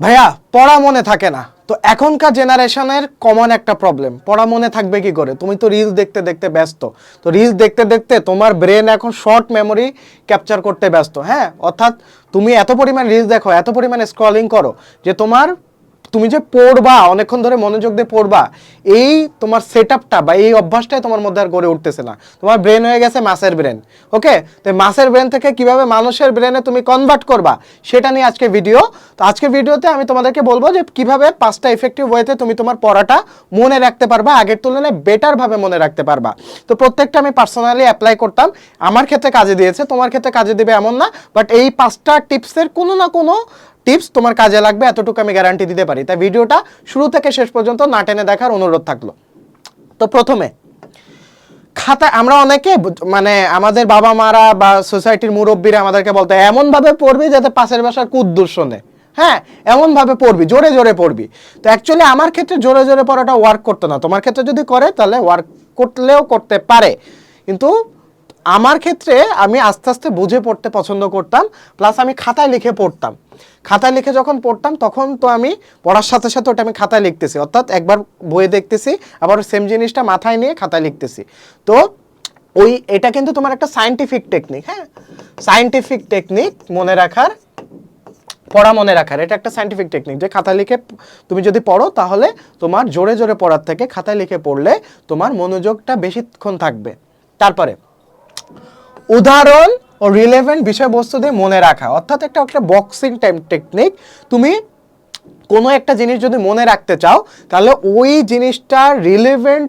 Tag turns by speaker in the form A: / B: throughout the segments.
A: ভাইয়া, পড়া মনে থাকে না। তো এখনকার জেনারেশনের কমন একটা প্রবলেম পড়া মনে থাকবে কি করে? তুমি তো রিলস দেখতে দেখতে ব্যস্ত। তো রিলস দেখতে দেখতে তোমার ব্রেন এখন শর্ট মেমোরি ক্যাপচার করতে ব্যস্ত। হ্যাঁ? অর্থাৎ তুমি এত পরিমাণ রিলস দেখো, এত পরিমাণ স্ক্রলিং করো যে তোমার তুমি যে পড়বা, অনেকক্ষণ ধরে মনোযোগ দিয়ে পড়বা, এই তোমার সেট বা এই অভ্যাসটাই তোমার মধ্যে আর গড়ে উঠতেছে না। তোমার ব্রেন হয়ে গেছে মাসের ব্রেন ওকে তো মাসের ব্রেন থেকে কীভাবে মানুষের ব্রেনে তুমি কনভার্ট করবা, সেটা নিয়ে আজকে ভিডিও তো আজকে ভিডিওতে আমি তোমাদেরকে বলব যে কীভাবে পাঁচটা ইফেক্টিভ ওয়েতে তুমি তোমার পড়াটা মনে রাখতে পারবা, আগের তুলনায় বেটারভাবে মনে রাখতে পারবা। তো প্রত্যেকটা আমি পার্সোনালি অ্যাপ্লাই করতাম, আমার ক্ষেত্রে কাজে দিয়েছে, তোমার ক্ষেত্রে কাজে দিবে এমন না বাট এই পাঁচটা টিপসের কোনো না কোনো টিপস তোমার কাজে লাগবে, এতটুকু আমি গ্যারান্টি দিতে পারি। তাই ভিডিওটা শুরু থেকে শেষ পর্যন্ত না টেনে দেখার অনুরোধ থাকল। তো প্রথমে খাতা আমরা অনেকে মানে আমাদের বাবা মারা বা সোসাইটির মুরব্বীরা আমাদেরকে বলতে এমন ভাবে পড়বি যাতে পাশের বাসার কুদ্দুর শোনে। হ্যাঁ এমন ভাবে পড়বি, জোরে জোরে পড়বি। তো অ্যাকচুয়ালি আমার ক্ষেত্রে জোরে জোরে পড়াটা ওয়ার্ক করতো না। তোমার ক্ষেত্রে যদি করে, তাহলে ওয়ার্ক করলেও করতে পারে। কিন্তু আমার ক্ষেত্রে আমি আস্তে আস্তে বুঝে পড়তে পছন্দ করতাম প্লাস আমি খাতায় লিখে পড়তাম। খাতায় লিখে যখন পড়তাম, তখন তো আমি পড়ার সাথে সাথে ওটা আমি খাতায় লিখতেছি। অর্থাৎ একবার বইয়ে দেখতেছি, আবার সেম জিনিসটা মাথায় নিয়ে খাতায় লিখতেছি। তো ওই, এটা কিন্তু তোমার একটা সায়েন্টিফিক টেকনিক হ্যাঁ? সায়েন্টিফিক টেকনিক মনে রাখার, পড়া মনে রাখার, এটা একটা সায়েন্টিফিক টেকনিক যে খাতা লিখে তুমি যদি পড়ো তাহলে তোমার জোরে জোরে পড়ার থেকে খাতায় লিখে পড়লে তোমার মনোযোগটা বেশিক্ষণ থাকবে। তারপরে উদাহরণ ও রিলেভেন্ট বিষয়বস্তু দিয়ে মনে রাখা। অর্থাৎ একটা একটা বক্সিং টাইম টেকনিক তুমি কোনো একটা জিনিস যদি মনে রাখতে চাও, তাহলে ওই জিনিসটা রিলেভেন্ট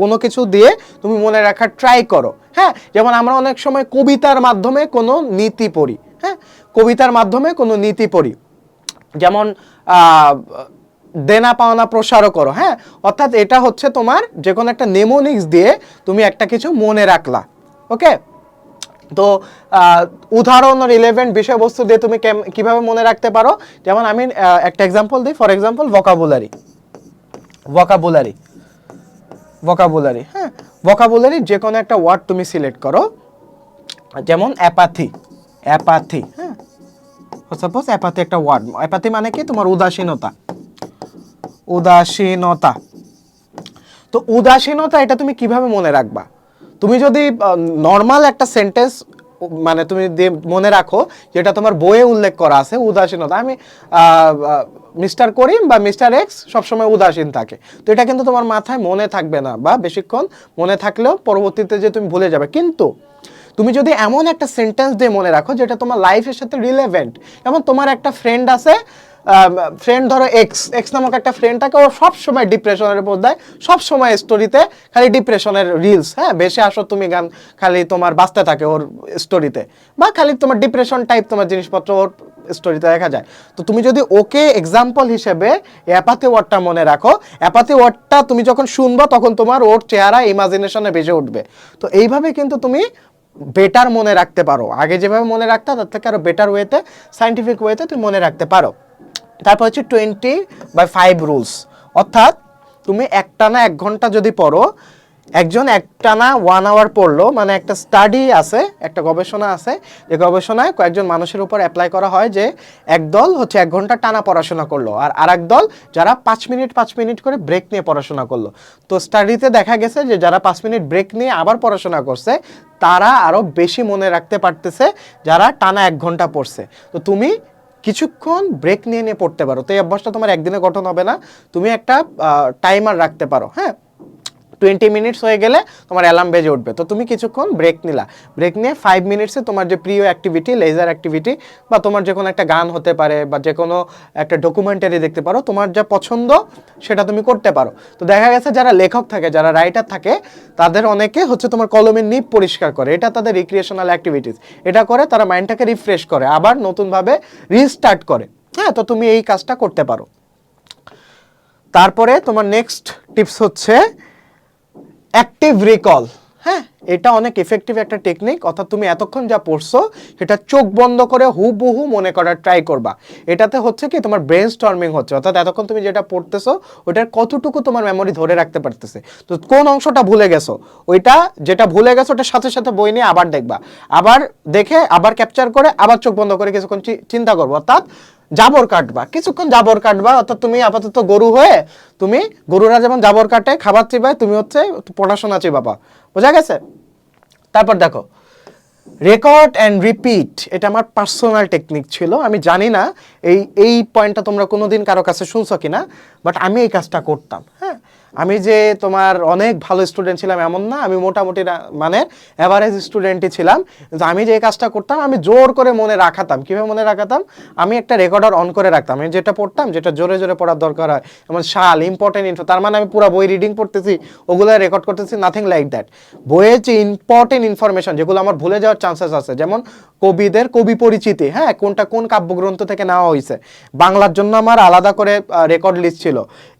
A: কোনো কিছু দিয়ে তুমি মনে রাখার ট্রাই করো। হ্যাঁ? যেমন আমরা অনেক সময় কবিতার মাধ্যমে কোনো নীতি পড়ি। হ্যাঁ? কবিতার মাধ্যমে কোনো নীতি পড়ি। যেমন দেনা পাওনা প্রসারও করো। হ্যাঁ? অর্থাৎ এটা হচ্ছে তোমার যে কোনো একটা নেমোনিক্স দিয়ে তুমি একটা কিছু মনে রাখলা। ওকে তো উদাহরণ রিলেভেন্ট বিষয়বস্তু দিয়ে তুমি কীভাবে মনে রাখতে পারো? যেমন আমি একটা এক্সাম্পল দিই for example vocabulary vocabulary vocabulary হ্যাঁ? ভোকাবুলারি যে কোনো একটা ওয়ার্ড তুমি সিলেক্ট করো। যেমন অ্যাপাথি অ্যাপাথি হ্যাঁ? সাপোজ অ্যাপাথি একটা ওয়ার্ড অ্যাপাথি মানে কি? তোমার উদাসীনতা। উদাসীনতা। তো উদাসীনতা এটা তুমি কীভাবে মনে রাখবা? তুমি যদি নর্মাল একটা সেন্টেন্স মানে তুমি মনে রাখো, যেটা তোমার বইয়ে উল্লেখ করা আছে, উদাসীনতা, আমি মিস্টার করিম বা মিস্টার এক্স সবসময় উদাসীন থাকে। তো এটা কিন্তু তোমার মাথায় মনে থাকবে না বা বেশিক্ষণ মনে থাকলেও পরবর্তীতে যে তুমি ভুলে যাবে। কিন্তু তুমি যদি এমন একটা সেন্টেন্স দিয়ে মনে রাখো যেটা তোমার লাইফের সাথে রিলেভেন্ট যেমন তোমার একটা ফ্রেন্ড আছে ফ্রেন্ড ধরো এক্স এক্স নামক একটা ফ্রেন্ড থাকে ও সব সময় ডিপ্রেশনের মধ্যে সব সময় স্টোরিতে খালি ডিপ্রেশনের রিলস হ্যাঁ বেশি আসো তুমি গান খালি তোমার বাঁচতে থাকে ওর স্টোরিতে বা খালি তোমার ডিপ্রেশন টাইপ তোমার জিনিসপত্র ওর স্টোরিতে দেখা যায়। তো তুমি যদি ওকে এক্সাম্পল হিসেবে অ্যাপাথি ওয়ার্ডটা মনে রাখো অ্যাপাথি ওয়ার্ডটা তুমি যখন শুনব তখন তোমার ওর চেহারা ইমাজিনেশনে বেজে উঠবে। তো এইভাবে কিন্তু তুমি বেটার মনে রাখতে পারো। আগে যেভাবে মনে রাখতে, তার থেকে আরও বেটার ওয়েতে সাইন্টিফিক ওয়েতে তুমি মনে রাখতে পারো। তারপর হচ্ছে টোয়েন্টি বাই ফাইভ রুলস অর্থাৎ তুমি একটা না এক ঘণ্টা যদি পড়ো একজন একটানা ওয়ান আওয়ার পড়ল মানে একটা স্টাডি আছে, একটা গবেষণা আছে। যে গবেষণায় কয়েকজন মানুষের উপর অ্যাপ্লাই করা হয় যে একদল হচ্ছে এক ঘণ্টা টানা পড়াশোনা করল, আর আরেক দল যারা পাঁচ মিনিট পাঁচ মিনিট করে ব্রেক নিয়ে পড়াশোনা করল। তো স্টাডিতে দেখা গেছে যে যারা পাঁচ মিনিট ব্রেক নিয়ে আবার পড়াশোনা করছে, তারা আরও বেশি মনে রাখতে পারতেছে যারা টানা এক ঘণ্টা পড়ছে। তো তুমি কিছুক্ষণ ব্রেক নিয়ে নিয়ে পড়তে পারো। তো এই অভ্যাসটা তোমার একদিনে গঠন হবে না। তুমি একটা টাইমার রাখতে পারো হ্যাঁ? টোয়েন্টি মিনিটস হয়ে গেলে তোমার অ্যালার্ম বেজে উঠবে। তো তুমি কিছুক্ষণ ব্রেক নিলা। ব্রেক নিয়ে ফাইভ মিনিটসে তোমার যে প্রিয় অ্যাক্টিভিটি লেজার অ্যাক্টিভিটি বা তোমার যে কোনো একটা গান হতে পারে বা যে কোনো একটা ডকুমেন্টারি দেখতে পারো, তোমার যা পছন্দ সেটা তুমি করতে পারো। তো দেখা গেছে যারা লেখক থাকে, যারা রাইটার থাকে, তাদের অনেকে হচ্ছে তোমার কলমের নিপ পরিষ্কার করে। এটা তাদের রিক্রিয়েশনাল অ্যাক্টিভিটিস এটা করে তারা মাইন্ডটাকে রিফ্রেশ করে, আবার নতুনভাবে রিস্টার্ট করে। হ্যাঁ তো তুমি এই কাজটা করতে পারো। তারপরে তোমার নেক্সট টিপস হচ্ছে অ্যাক্টিভ রিকল হ্যাঁ। এটা অনেক এফেক্টিভ একটা টেকনিক অর্থাৎ তুমি এতক্ষণ যা পড়ছো সেটা চোখ বন্ধ করে হুবহু মনে করার ট্রাই করবা। এটাতে হচ্ছে কি তোমার ব্রেন স্টর্মিং হচ্ছে। অর্থাৎ এতক্ষণ তুমি যেটা পড়তেছো ওটার কতটুকু তোমার মেমোরি ধরে রাখতে পারতেছে। তো কোন অংশটা ভুলে গেছো? ওইটা যেটা ভুলে গেছো ওটার সাথে সাথে বই নিয়ে আবার দেখবা। আবার দেখে আবার ক্যাপচার করে আবার চোখ বন্ধ করে কিছুক্ষণ চিন্তা করব। অর্থাৎ জাবর কাটবা। কিছুক্ষণ জাবর কাটবা, অর্থাৎ তুমি আপাতত গরু হয়ে তুমি গরুরা যেমন জাবর কাটে, খাবার চিবায়, তুমি হচ্ছে পড়াশোনা চিবাবা। বোঝা গেছে? তারপর দেখো রেকর্ড অ্যান্ড রিপিট এটা আমার পার্সোনাল টেকনিক ছিল, আমি জানি না এই এই পয়েন্টটা তোমরা কোনোদিন কারও কাছে শুনছো কিনা বাট আমি এই কাজটা করতাম হ্যাঁ? আমি যে তোমার অনেক ভালো স্টুডেন্ট ছিলাম এমন না, আমি মোটামুটি মানে অ্যাভারেজ স্টুডেন্টই ছিলাম। আমি যে কাজটা করতাম, আমি জোর করে মনে রাখাতাম। কীভাবে মনে রাখাতাম? আমি একটা রেকর্ডার অন করে রাখতাম। আমি যেটা পড়তাম, যেটা জোরে জোরে পড়ার দরকার হয়। যেমন শাল ইম্পর্টেন্ট ইনফো তার মানে আমি পুরো বই রিডিং পড়তেছি ওগুলো রেকর্ড করতেছি নাথিং লাইক দ্যাট বইয়ের যে ইম্পর্টেন্ট ইনফরমেশন যেগুলো আমার ভুলে যাওয়ার চান্সেস আছে, যেমন কবিদের কবি পরিচিতি হ্যাঁ কোনটা কোন কাব্যগ্রন্থ থেকে নেওয়া হয়েছে বাংলার জন্য আমার আলাদা করে রেকর্ড লিস্ট ছিল।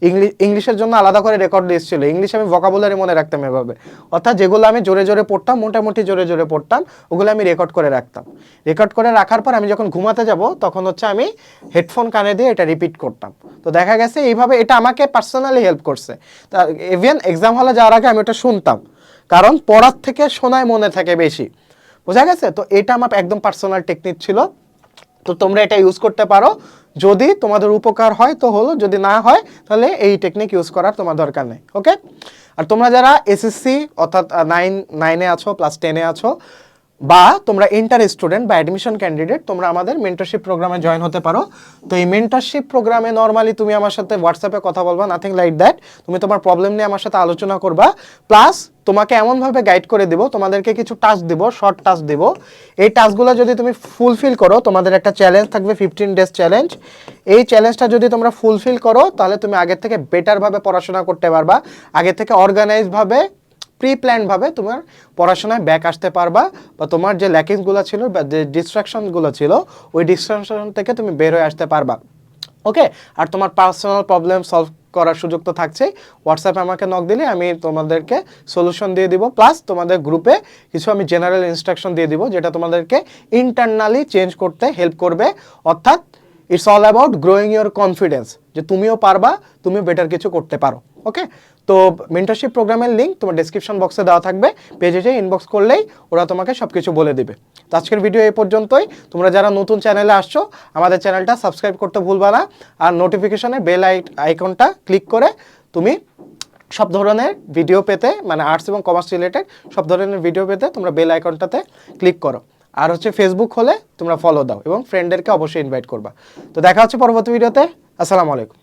A: ইংলিশ ইংলিশের জন্য আলাদা করে রেকর্ড লিস্ট ছিল ইংলিশ আমি ভোকাবুলারি মনে রাখতাম এভাবে। অর্থাৎ যেগুলো আমি জোরে জোরে পড়তাম, মোটামুটি জোরে জোরে পড়তাম, ওগুলো আমি রেকর্ড করে রাখতাম। রেকর্ড করে রাখার পর আমি যখন ঘুমাতে যাব, তখন হচ্ছে আমি হেডফোন কানে দিয়ে এটা রিপিট করতাম। তো দেখা গেছে এইভাবে এটা আমাকে পার্সোনালি হেল্প করছে। তা ইভেন এক্সাম হলে যাওয়ার আগে আমি ওটা শুনতাম। কারণ পড়ার থেকে শোনায় মনে থাকে বেশি। বোঝা গেছে? তো এটা আমার একদম পার্সোনাল টেকনিক ছিল। তো তোমরা এটা ইউজ করতে পারো। যদি তোমাদের উপকার হয়, তো হলো, যদি না হয়, তাহলে এই টেকনিক ইউজ করার তোমার দরকার নেই ওকে আর তোমরা যারা এসএসসি অর্থাৎ নাইন নাইনে আছো প্লাস টেনে আছো বা তোমরা ইন্টার স্টুডেন্ট বা অ্যাডমিশন ক্যান্ডিডেট তোমরা আমাদের মেন্টরশিপ প্রোগ্রামে জয়েন হতে পারো। তো এই মেন্টরশিপ প্রোগ্রামে নর্মালি তুমি আমার সাথে হোয়াটসঅ্যাপে কথা বলবা নাথিং লাইক দ্যাট তুমি তোমার প্রবলেম নিয়ে আমার সাথে আলোচনা করবা। প্লাস তোমাকে এমনভাবে গাইড করে দেবো, তোমাদেরকে কিছু টাস্ক দিব শর্ট টাস্ক দিব। এই টাস্কগুলো যদি তুমি ফুলফিল করো, তোমাদের একটা চ্যালেঞ্জ থাকবে ফিফটিন ডেজ চ্যালেঞ্জ এই চ্যালেঞ্জটা যদি তোমরা ফুলফিল করো, তাহলে তুমি আগের থেকে বেটারভাবে পড়াশোনা করতে পারবা। আগে থেকে অর্গানাইজভাবে প্রি প্ল্যানভাবে তোমার পড়াশোনায় ব্যাক আসতে পারবা বা তোমার যে ল্যাকিংসগুলো ছিল বা যে ডিস্ট্রাকশনগুলো ছিল, ওই ডিস্ট্রাকশন থেকে তুমি বের হয়ে আসতে পারবা। ওকে আর তোমার পার্সোনাল প্রবলেম সলভ করার সুযোগ তো থাকছেই। হোয়াটসঅ্যাপে আমাকে নক দিলে আমি তোমাদেরকে সলিউশন দিয়ে দিব। প্লাস তোমাদের গ্রুপে কিছু আমি জেনারেল ইনস্ট্রাকশন দিয়ে দিব, যেটা তোমাদেরকে ইন্টারনালি চেঞ্জ করতে হেল্প করবে। অর্থাৎ it's all about growing your confidence যে তুমিও পারবা তুমিও বেটার কিছু করতে পারো ওকে তো মেন্টারশিপ প্রোগ্রামের লিঙ্ক তোমার ডেসক্রিপশন বক্সে দেওয়া থাকবে পেজে যে ইনবক্স করলেই ওরা তোমাকে সব কিছু বলে দিবে। তো আজকের ভিডিও এই পর্যন্তই। তোমরা যারা নতুন চ্যানেলে আসছো, আমাদের চ্যানেলটা সাবস্ক্রাইব করতে ভুলবা না, আর নোটিফিকেশনে বেল আই আইকনটা ক্লিক করে তুমি সব ধরনের ভিডিও পেতে মানে আর্টস এবং কমার্স রিলেটেড সব ধরনের ভিডিও পেতে তোমরা বেল আইকনটাতে ক্লিক করো। আর হচ্ছে ফেসবুক হলে তোমরা ফলো দাও এবং ফ্রেন্ডদেরকে অবশ্যই ইনভাইট করবা। তো দেখা হচ্ছে পরবর্তী ভিডিওতে আসসালামু আলাইকুম।